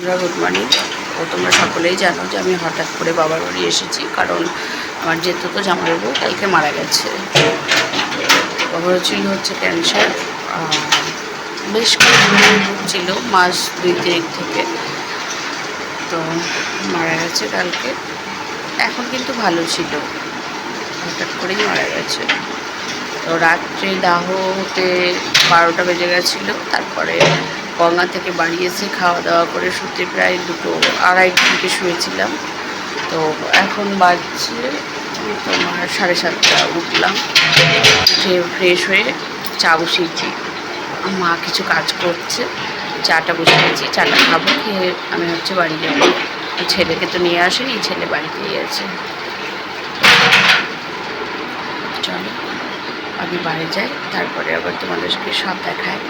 আমরা good morning ও তোমরা সকলেই জানো যে আমি হঠাৎ করে বাবার বাড়ি এসেছি, কারণ আমার যেহেতু তো জামাইবাবু কালকে মারা গেছে। বাবার ছিল হচ্ছে ক্যান্সার বেশ কয়েকদিন ছিল, মাস দুই তিনেক থেকে। তো মারা গেছে কালকে। এখন কিন্তু ভালো ছিল, হঠাৎ করেই মারা গেছে। তো রাত্রে দাহ হতে বারোটা বেজে গেছিল, তারপরে গঙ্গা থেকে বাড়ি এসে খাওয়া দাওয়া করে শুতে প্রায় দুটো আড়াই থেকে শুয়েছিলাম। তো এখন বাজছে তোমার সাড়ে সাতটা উঠলাম, উঠে ফ্রেশ হয়ে চা বসিয়েছি। মা কিছু কাজ করছে, চাটা বসিয়েছি, চাটা খাব, খেয়ে আমি হচ্ছে বাড়ি যাব। ছেলেকে তো নিয়ে আসেনি ছেলে বাড়িতেই আছে। চলো, আমি বাড়ি যাই, তারপরে আবার তোমাদেরকে সব দেখায়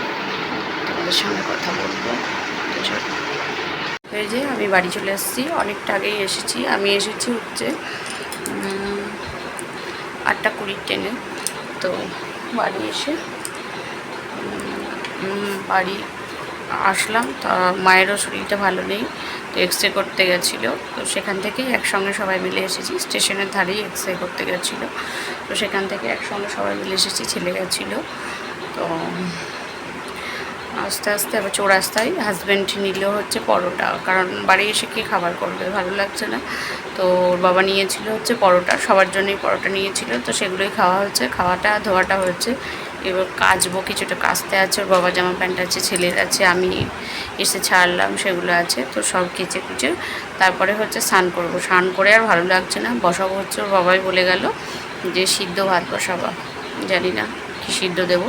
তোমাদের সঙ্গে কথা বলব। এই যে আমি বাড়ি চলে এসেছি, অনেকটা আগেই এসেছি। আমি এসেছি হচ্ছে আটটা কুড়ির ট্রেনে। তো বাড়ি এসে বাড়ি আসলাম। তা মায়েরও শরীরটা ভালো নেই, তো এক্স রে করতে গেছিল। তো সেখান থেকেই একসঙ্গে সবাই মিলে এসেছি। স্টেশনের ধারেই এক্স রে করতে গেছিল। তো সেখান থেকে একসঙ্গে সবাই মিলে এসেছি, ছেলে গেছিল। তো আস্তে আস্তে আবার চৌরাস্তায় হাজব্যান্ড নিল হচ্ছে পরোটা, কারণ বাড়ি এসে কি খাবার করবে? ভালো লাগছে না। তো ওর বাবা নিয়েছিল হচ্ছে পরোটা, সবার জন্যই পরোটা নিয়েছিল। তো সেগুলোই খাওয়া হচ্ছে, খাওয়াটা, ধোয়াটা হচ্ছে। এবার কাচবো কিছুটা, কাচতে আছে, ওর বাবা জামা প্যান্ট আছে, ছেলের আছে, আমি এসে ছাড়লাম, সেগুলো আছে। তো সব কেচে কুচে তারপরে হচ্ছে স্নান করব। স্নান করে আর ভালো লাগছে না, বসাবো হচ্ছে, ওর বাবাই বলে গেল যে সিদ্ধ ভাত বসাবা। জানি না কি সিদ্ধ দেবো।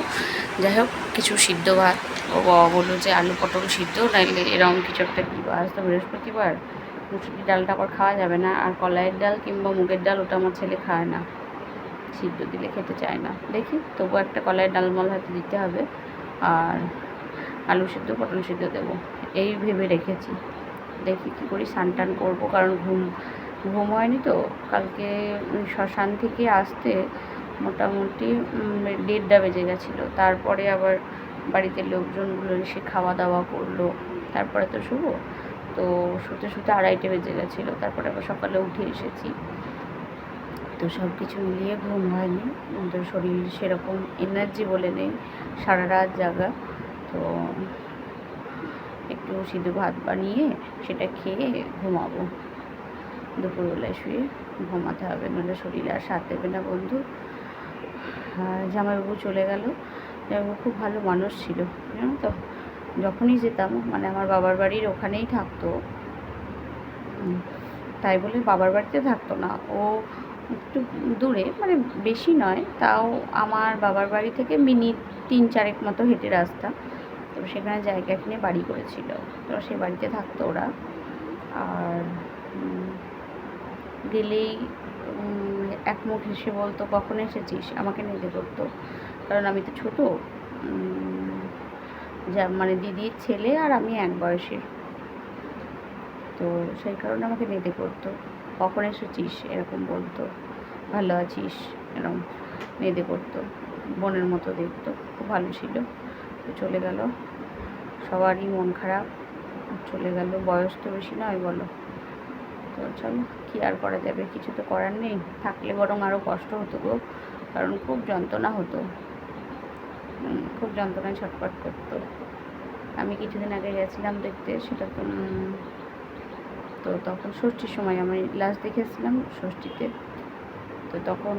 যাই হোক, কিছু সিদ্ধ ভাত ও বলল যে আলু পটল সিদ্ধ, নাইলে এরকম কিছু একটা আজ তো বৃহস্পতিবার মুসুরি ডালটা আবার খাওয়া যাবে না, আর কলাইয়ের ডাল কিংবা মুগের ডাল ওটা আমার ছেলে খায় না। সিদ্ধ দিলে খেতে চায় না। দেখি তবু একটা কলাইয়ের ডালমল হয়তো দিতে হবে, আর আলু সিদ্ধ, পটল সিদ্ধ দেবো। এই ভেবে রেখেছি। দেখি কী করি টান করব, কারণ ঘুম ঘুম হয়নি তো। কালকে শ্মশান থেকে আসতে মোটামুটি দেড়টা বেজে গেছিল। তারপরে আবার বাড়িতে লোকজনগুলো এসে খাওয়া দাওয়া করল। তারপরে তো শুভ, তো শুতে শুতে আড়াইটে বেজে গেছিল। তারপরে আবার সকালে উঠে এসেছি। তো সব কিছু মিলিয়ে ঘুম হয়নি। তো শরীর সেরকম এনার্জি বলে নেই সারা রাত জাগা। তো একটু সিদ্ধ ভাত বানিয়ে সেটা খেয়ে ঘুমাবো। দুপুরবেলায় শুয়ে ঘুমাতে হবে, নাহলে শরীরে আর সাথ দেবে না বন্ধু। আর জামাইবাবু চলে গেল। খুব ভালো মানুষ ছিল, জানো তো? যখনই যেতাম মানে আমার বাবার বাড়ির ওখানেই থাকতো। তাই বলে বাবার বাড়িতে থাকতো না। ও একটু দূরে মানে বেশি নয়, তাও আমার বাবার বাড়ি থেকে মিনিট তিন চারেক মতো হেঁটে রাস্তা। তো সেখানে জায়গা কিনে বাড়ি করেছিল। তো সেই বাড়িতে থাকতো ওরা। আর গেলেই এক মুখ হেসে বলতো, কখন এসেছিস? আমাকে নেতে করতো কারণ আমি তো ছোটো। যা মানে দিদির ছেলে আর আমি এক বয়সের। তো সেই কারণে আমাকে নেতে করতো কখন এসেছিস? এরকম বলতো। ভালো আছিস? এরকম নেদে করতো বোনের মতো দেখতো। খুব ভালো ছিল। তো চলে গেল। সবারই মন খারাপ। চলে গেল। বয়স তো বেশি নয়, বলো। তো চলো, কী আর করা যাবে? কিছু তো করার নেই। থাকলে বরং আরও কষ্ট হতো গো। কারণ খুব যন্ত্রণা হতো। খুব যন্ত্রণায় ছটফট করতো। আমি কিছুদিন আগে গেছিলাম দেখতে, সেটা তো তো তখন ষষ্ঠীর সময় আমি লাস্ট দেখেছিলাম ষষ্ঠীতে। তো তখন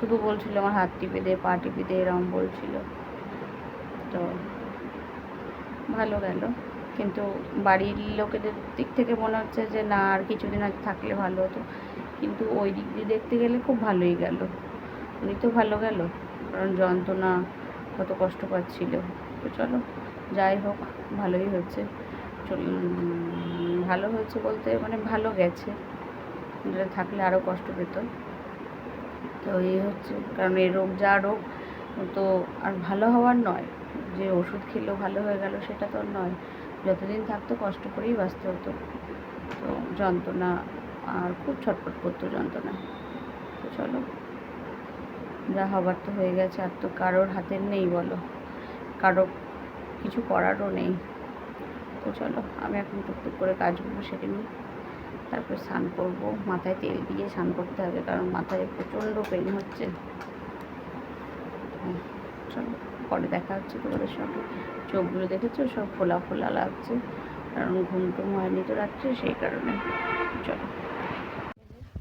শুধু বলছিল আমার হাত টিপে দে, পা টিপে দে, এরকম বলছিল। তো ভালো গেল। কিন্তু বাড়ির লোকেদের দিক থেকে মনে হচ্ছে যে, না, আর কিছুদিন আর থাকলে ভালো হতো। কিন্তু ওই দিক দিয়ে দেখতে গেলে খুব ভালোই গেল। উনি তো ভালো গেল, কারণ যন্ত্রণা কত কষ্ট পাচ্ছিল। তো চলো, যাই হোক, ভালোই হচ্ছে চল- ভালো হয়েছে বলতে মানে ভালো গেছে। এটা থাকলে আরও কষ্ট পেত। তো এই হচ্ছে, কারণ এই রোগ, যা রোগ, তো আর ভালো হওয়ার নয়। যে ওষুধ খেলেও ভালো হয়ে গেল সেটা তো নয়। যতদিন থাকতো কষ্ট করেই বাঁচতে হতো। তো যন্ত্রণা, আর খুব ছটফট করতো যন্ত্রণা। তো চলো। যা হবার তো হয়ে গেছে, আর তো কারোর হাতের নেই বলো। কারও কিছু করারও নেই। তো চলো, আমি এখন টুকটুক করে কাজগুলো সেরে নিই। তারপর স্নান করব। মাথায় তেল দিয়ে স্নান করতে হবে, কারণ মাথায় প্রচণ্ড পেন হচ্ছে। চলো, পরে দেখা হচ্ছে তোমাদের সঙ্গে। চোখগুলো দেখেছ? সব ফোলা ফোলা লাগছে। কারণ ঘুম টুম হয়নি তো রাত্রে, সেই কারণে চলো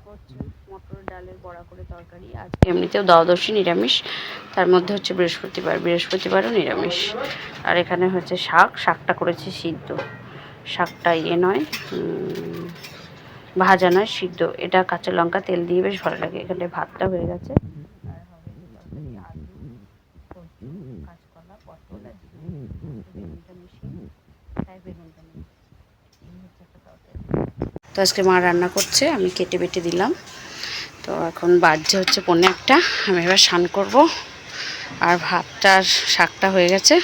হচ্ছে মটর ডালের বড়া করে তরকারি। আজকে এমনিতেও দ্বাদশী নিরামিষ, তার মধ্যে হচ্ছে বৃহস্পতিবার। বৃহস্পতিবারও নিরামিষ। আর এখানে হচ্ছে শাক, শাকটা করেছি সিদ্ধ। শাকটা ইয়ে নয় ভাজা নয়, সিদ্ধ। এটা কাঁচা লঙ্কা, তেল দিয়ে বেশ ভালো লাগে। এখানে ভাতটা হয়ে গেছে। তো আজকে মা রান্না করছে, আমি কেটে বেটে দিলাম। তো এখন বাজছে হচ্ছে পনেরো একটা। আমি এবার স্নান করব। আর ভাতটা আর শাকটা হয়ে গেছে।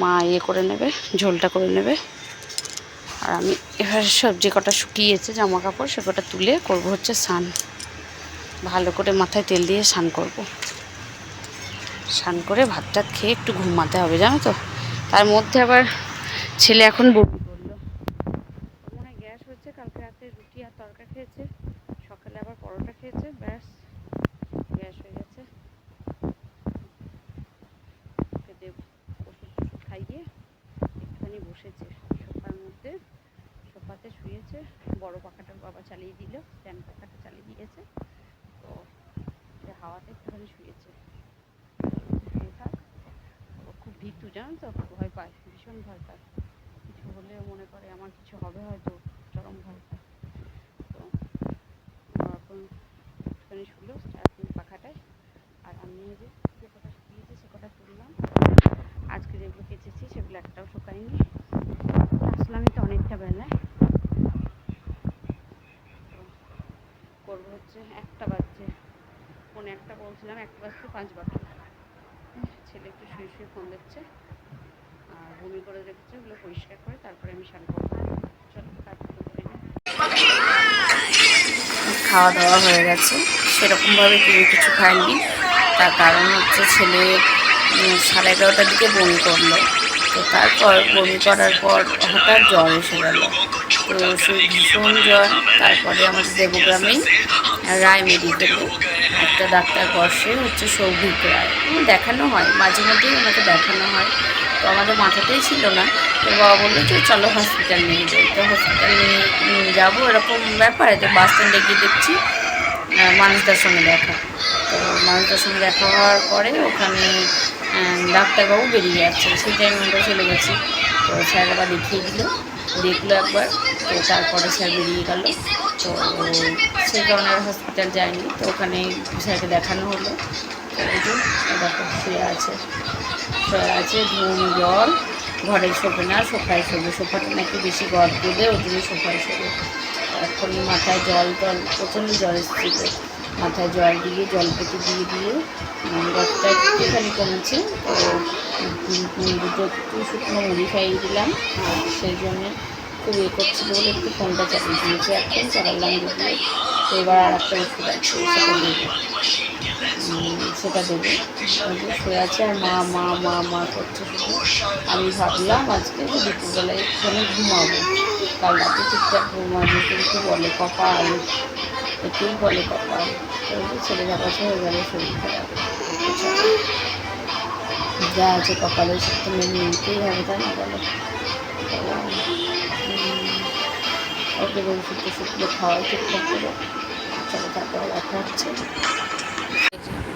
মা ইয়ে করে নেবে, ঝোলটা করে নেবে। আর আমি এবার সবজি কটা শুকিয়েছে জামা কাপড় সে কটা তুলে করব হচ্ছে স্নান। ভালো করে মাথায় তেল দিয়ে স্নান করব। স্নান করে ভাতটা খেয়ে একটু ঘুমাতে হবে, জানো তো? তার মধ্যে আবার ছেলে এখন বমি করল। মনে গ্যাস হচ্ছে কালকে রাতে রুটি আর তরকা খেয়েছে। সকালে আবার পরোটা খেয়েছে, ব্যাস, গ্যাস হয়ে গেছে। ওষুধ টষুধ খাইয়ে একটুখানি বসেছে সোফার মধ্যে। সোফাতে শুয়েছে, বড় পাখাটা বাবা চালিয়ে দিল, ফ্যান পাখাটা চালিয়ে দিয়েছে। তো হাওয়াতে একটুখানি শুয়েছে। শুয়ে থাক। খুব ভীতু, জানো তো? ভয় পায়, ভীষণ ভয় পায়। কিছু হলে মনে করে আমার কিছু হবে হয়তো, চরম ভয় পায় তো ও এখন একটুখানি শুলো এখন পাখাটায় আর আমি যে যে কটা শুকিয়েছে, সে কটা তুললাম। আজকে যেগুলো কেচেছি, সেগুলো একটাও শুকায়নি। আসলাম তো অনেকটা বেলায়। করব হচ্ছে একটা বাজছে। ফোনে একটা বলছিলাম একটা বাজতে পাঁচ বাকি ছেলে একটু শুয়ে শুয়ে ফোন দেখছে। আর বমি করে রেখেছে ওগুলো পরিষ্কার করে, তারপরে আমি স্নান করব চলো করে। খাওয়া দাওয়া হয়ে গেছে। সেরকমভাবে কেউ কিছু খায়নি। তার কারণ হচ্ছে ছেলে সাড়ে এগারোটার দিকে বমি করল। তো তারপর বমি করার পর হঠাৎ জ্বর এসে গেল। তো সেই ভীষণ জ্বর, তারপরে আমাদের দেবগ্রামেই রায় মেডিকেলে একটা ডাক্তার বসে হচ্ছে সৌভিক রায়। দেখানো হয়, মাঝে মধ্যেই ওনাকে দেখানো হয়। তো আমাদের মাথাতেই ছিল না। তো বাবা বলল যে চলো হসপিটাল নিয়ে যাই। তো হসপিটাল নিয়ে যাব এরকম ব্যাপার। তো বাস স্ট্যান্ডে গিয়ে দেখছি আহ, মানুষটার সঙ্গে দেখা। তো মানুষটার সঙ্গে দেখা হওয়ার পরে ওখানে ডাক্তারবাবু বেরিয়ে যাচ্ছে। সেই টাইমে আমরা চলে গেছি। তো স্যার আবার দেখিয়ে দিল। দেখল একবার। তো তারপরে স্যার বেরিয়ে গেল। তো সেই কারণে হসপিটাল যায়নি। তো ওখানে স্যারকে দেখানো হলো। শুয়ে আছে। আছে ঘুম জল ঘরে শোবে না, সোফায় শোবে। সোফাটা নাকি বেশি গদ দেবে ওই জন্য সোফায় শোবে। এখন মাথায় জল টল প্রচণ্ড জল এসেছিল মাথায় জল দিয়ে, জল পেটে দিয়ে দিয়ে জ্বরটা একটুখানি কমেছে। তো দুটো একটু শুকনো মুড়ি খাইয়ে দিলাম। সেই জন্যে খুব ইয়ে করছিল বলে একটু ফোনটা চালিয়ে দিয়েছে। এখন চালালাম দিয়ে তো এবার আর একটা ওষুধ আছে সেটা দেবো। সেটা শুয়ে আছে, আর মা মা মা মা করছে আমি ভাবলাম আজকে যে দুপুরবেলায় একটুখানি ঘুমাবো। কাল রাতে ঠিকঠাক ঘুমাবো, কিন্তু বলে কপাল এতেই বলে কপাল। ছেলে ঝাপাসা হয়ে গেল, শরীর যা আছে কপালে সে তো মেনে নিতেই হবে, তাই না বলো? ওকে ওষুধ টষুধগুলো খাওয়াই ঠিকঠাক করে। চলো তারপরে দেখা হচ্ছে।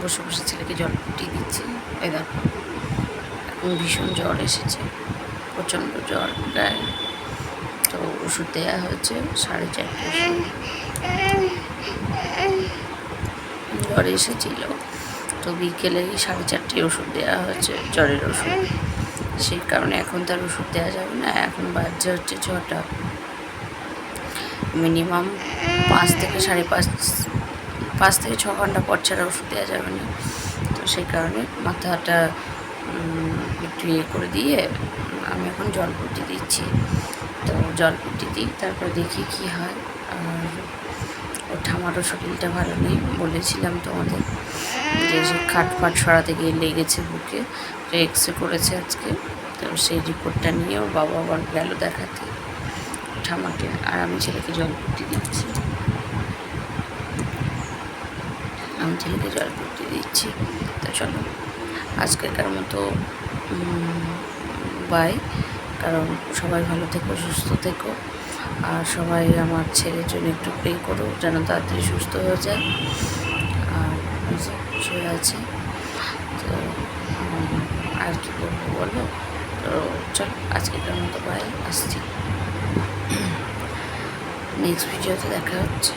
বসে বসে ছেলেকে জল ফুটিয়ে দিচ্ছি। এই দেখো, এখন ভীষণ জ্বর এসেছে, প্রচণ্ড জ্বর গায়ে তো ওষুধ দেওয়া হয়েছে, সাড়ে চারটে জ্বর এসেছিল। তো বিকেলে সাড়ে চারটে ওষুধ দেওয়া হয়েছে, জ্বরের ওষুধ। সেই কারণে এখন তার ওষুধ দেওয়া যাবে না, এখন বাজছে হচ্ছে ছটা। মিনিমাম পাঁচ থেকে সাড়ে পাঁচ পাঁচ থেকে ছ ঘণ্টা পর ছাড়া ওষুধ দেওয়া যাবে না। তো সেই কারণে মাথাটা একটু ইয়ে করে দিয়ে, আমি এখন জল পুটি দিচ্ছি। তো জল পুটি দিই, তারপর দেখি কি হয়। আর ওর ঠামারও শরীরটা ভালো নেই, বলেছিলাম তোমাদের যে সে খাট ফাট সরাতে গিয়ে লেগেছে বুকে, তো এক্স রে করেছে আজকে। তো সেই রিপোর্টটা নিয়ে ওর বাবা আবার গেল দেখাতে। ঠামাকে আর আমি ছেলেকে জল ফুটি দিচ্ছি। আমি ছেলেকে জল ফুটি দিচ্ছি। তো চলো আজকেরকার মতো বাই কারণ সবাই ভালো থেকো, সুস্থ থেকো। আর সবাই আমার ছেলের জন্য একটু প্রে করো, যেন তাড়াতাড়ি সুস্থ হয়ে যায়। আর শুয়ে আছে। তো আর কি করব বলো? তো চলো আজকেরকার মতো বাই আসছি। নেক্সট ভিডিওতে দেখা হচ্ছে